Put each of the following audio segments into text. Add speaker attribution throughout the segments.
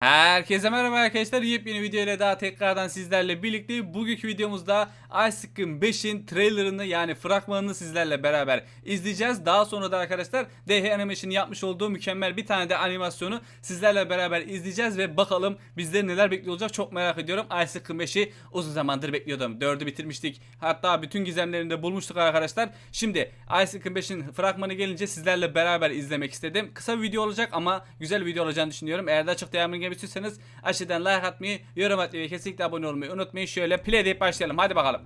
Speaker 1: Herkese merhaba arkadaşlar. Yepyeni video ile daha tekrardan sizlerle birlikte bugünkü videomuzda Ice Cream 5'in trailerını yani fragmanını sizlerle beraber izleyeceğiz. Daha sonra da arkadaşlar DH Animation'ın yapmış olduğu mükemmel bir tane de animasyonu sizlerle beraber izleyeceğiz ve bakalım bizleri neler bekliyor olacak çok merak ediyorum. Ice Cream 5'i uzun zamandır bekliyordum. 4'ü bitirmiştik. Hatta bütün gizemlerini de bulmuştuk arkadaşlar. Şimdi Ice Cream 5'in fragmanı gelince sizlerle beraber izlemek istedim. Kısa bir video olacak ama güzel bir video olacağını düşünüyorum. Eğer daha çok devamını istiyorsanız aşağıdan like atmayı, yorum atmayı ve kesinlikle abone olmayı unutmayın. Şöyle play deyip başlayalım. Hadi bakalım.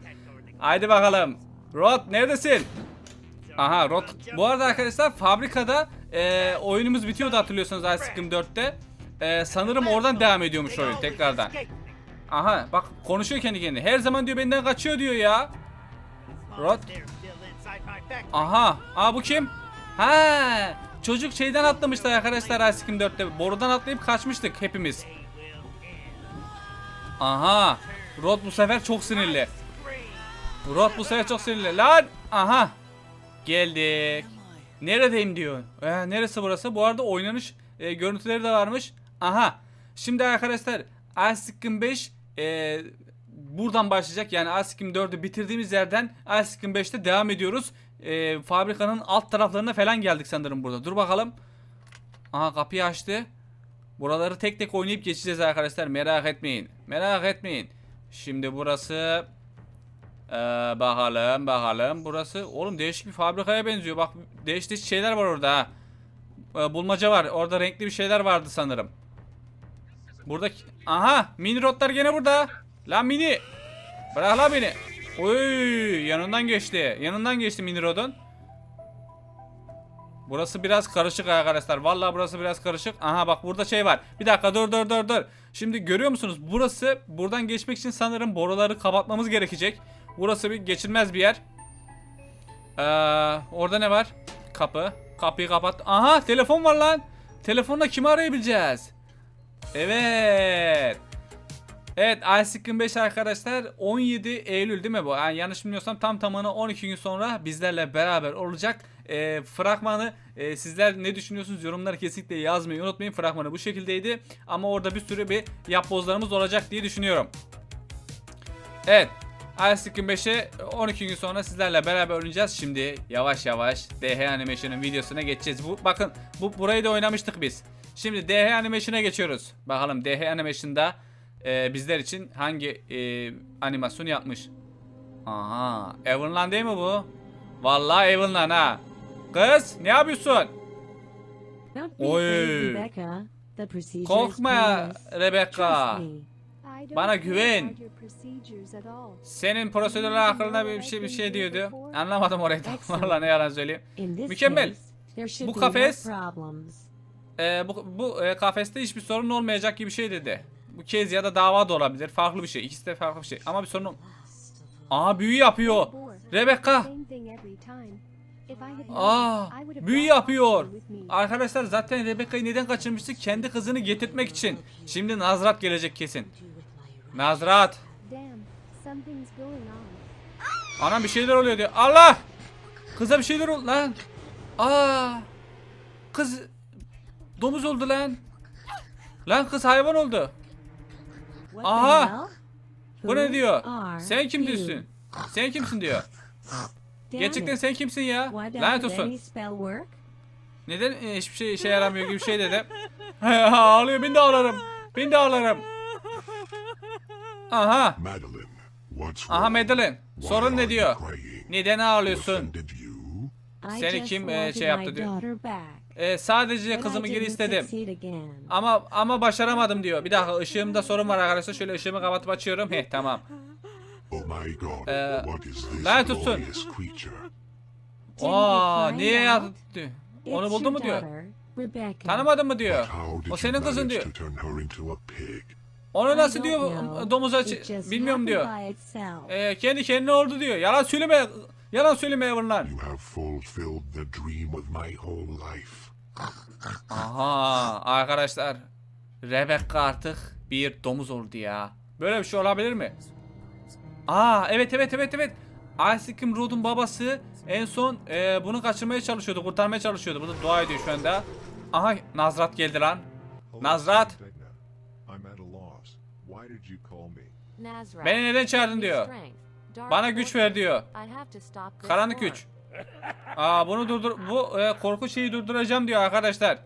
Speaker 1: Haydi bakalım. Rod neredesin? Aha Rod. Bu arada arkadaşlar fabrikada e, oyunumuz bitiyordu hatırlıyorsanız Ice Cream 4'te. E, sanırım oradan devam ediyormuş oyun tekrardan. Aha bak konuşuyor kendi kendine. Her zaman diyor benden kaçıyor diyor ya. Rod. Aha. Aa bu kim? Ha. Çocuk şeyden atlamıştı arkadaşlar Ice Cream 4'te. Borudan atlayıp kaçmıştık hepimiz. Aha. Rod bu sefer çok sinirli. Rod bu sefer çok sinirli. Lan. Aha. Geldik. Neredeyim diyor. Ee, neresi burası? Bu arada oynanış e, görüntüleri de varmış. Aha. Şimdi arkadaşlar Ice Cream 5 e, buradan başlayacak. Yani Ice Cream 4'ü bitirdiğimiz yerden Ice Cream 5'te devam ediyoruz. E, fabrikanın alt taraflarına falan geldik sanırım burada. Dur bakalım. Aha kapıyı açtı. Buraları tek tek oynayıp geçeceğiz arkadaşlar. Merak etmeyin. Merak etmeyin. Şimdi burası ee, bakalım bakalım. Burası oğlum değişik bir fabrikaya benziyor. Bak değişik şeyler var orada. Ee, bulmaca var. Orada renkli bir şeyler vardı sanırım. Burada aha mini rotlar gene burada. Lan mini. Bırak la beni. Oy yanından geçti. Yanından geçti mini rodun. Burası biraz karışık arkadaşlar. Vallahi burası biraz karışık. Aha bak burada şey var. Bir dakika dur dur dur dur. Şimdi görüyor musunuz? Burası buradan geçmek için sanırım boruları kapatmamız gerekecek. Burası bir geçilmez bir yer. Ee, orada ne var? Kapı. Kapıyı kapat. Aha telefon var lan. Telefonla kimi arayabileceğiz? Evet. Evet Ice Cream 5 arkadaşlar 17 Eylül değil mi bu? Yani yanlış bilmiyorsam tam tamına 12 gün sonra bizlerle beraber olacak. E, fragmanı e, sizler ne düşünüyorsunuz yorumları kesinlikle yazmayı unutmayın. Fragmanı bu şekildeydi. Ama orada bir sürü bir yapbozlarımız olacak diye düşünüyorum. Evet. Ice Cream 5'i 12 gün sonra sizlerle beraber oynayacağız. Şimdi yavaş yavaş DH Animation'ın videosuna geçeceğiz. Bu bakın bu burayı da oynamıştık biz. Şimdi DH Animation'a geçiyoruz. Bakalım DH Animation'da e, bizler için hangi e, animasyon yapmış? Aha, Evan'lan değil mi bu? Vallahi Evan'lan ha. Kız, ne yapıyorsun? Oy. Korkma. Rebecca. Bana güven. Senin prosedürler hakkında bir şey bir şey diyordu. Anlamadım orayı tam. Vallahi ne yalan söyleyeyim. Mükemmel. Bu kafes-. Ee, bu bu e, kafeste hiçbir sorun olmayacak gibi şey dedi. Bu kez ya da dava da olabilir. Farklı bir şey. İkisi de farklı bir şey. Ama bir sorun Aa büyü yapıyor. Rebecca. Aa büyü yapıyor. Arkadaşlar zaten Rebecca'yı neden kaçırmıştık? Kendi kızını getirtmek için. Şimdi Nazrat gelecek kesin. Nazrat. Anam bir şeyler oluyor diyor. Allah! Kıza bir şeyler oldu lan. Aa! Kız domuz oldu lan. Lan kız hayvan oldu. Aha! Bu ne diyor? Sen kim diyorsun? Sen kimsin diyor. Gerçekten sen kimsin ya? Lanet olsun. Neden e, hiçbir şey işe yaramıyor gibi bir şey dedi. Ağlıyor ben de ağlarım. Ben de ağlarım. Aha. Aha? Madeline. Sorun ne diyor? Neden ağlıyorsun? Seni kim, e, şey yaptı diyor. E, sadece kızımı geri istedim. Ama ama başaramadım diyor. Bir dakika ışığımda sorun var arkadaşlar. Şöyle ışığımı kapatıp açıyorum. Heh tamam.
Speaker 2: Oh my God,
Speaker 1: Ee,
Speaker 2: what is this
Speaker 1: lanet
Speaker 3: you
Speaker 1: Aa niye
Speaker 3: out?
Speaker 1: yattı? Onu
Speaker 3: your
Speaker 1: mu diyor. Tanımadın mı diyor. O senin kızın diyor. Onu nasıl diyor domuza bilmiyorum diyor.
Speaker 3: happened by itself.
Speaker 1: E, kendi kendine oldu diyor. Yalan söyleme. Yalan söyleme Evan
Speaker 2: You have fulfilled the dream of my whole life.
Speaker 1: Aha arkadaşlar. Rebecca artık bir domuz oldu ya. Böyle bir şey olabilir mi? Aa evet evet evet evet. Ice Cream Rod'un babası en son e, bunu kaçırmaya çalışıyordu, kurtarmaya çalışıyordu. Burada dua ediyor şu anda. Aha Nazrat geldi lan. Nazrat. Beni neden çağırdın diyor. Bana güç ver diyor. Karanlık güç. Aa bunu durdur bu e, korku şeyi durduracağım diyor arkadaşlar.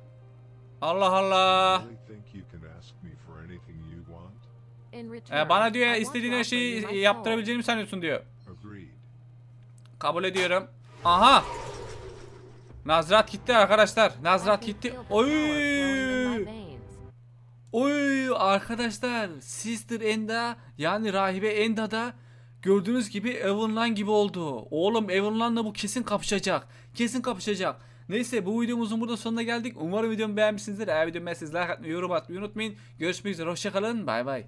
Speaker 1: Allah Allah.
Speaker 2: Really think you can ask me for anything you want?
Speaker 1: E, bana diyor istediğin her şeyi yaptırabileceğimi sanıyorsun diyor. Kabul ediyorum. Aha. Nazrat gitti arkadaşlar. Nazrat gitti. Oy. Oy arkadaşlar Sister Enda yani rahibe Enda da gördüğünüz gibi Evan'lan gibi oldu. Oğlum Evan'lanla bu kesin kapışacak. Kesin kapışacak. Neyse bu videomuzun burada sonuna geldik. Umarım videomu beğenmişsinizdir. Eğer videomu beğendiyseniz like atmayı, yorum atmayı unutmayın. Görüşmek üzere. Hoşçakalın. Bay bay.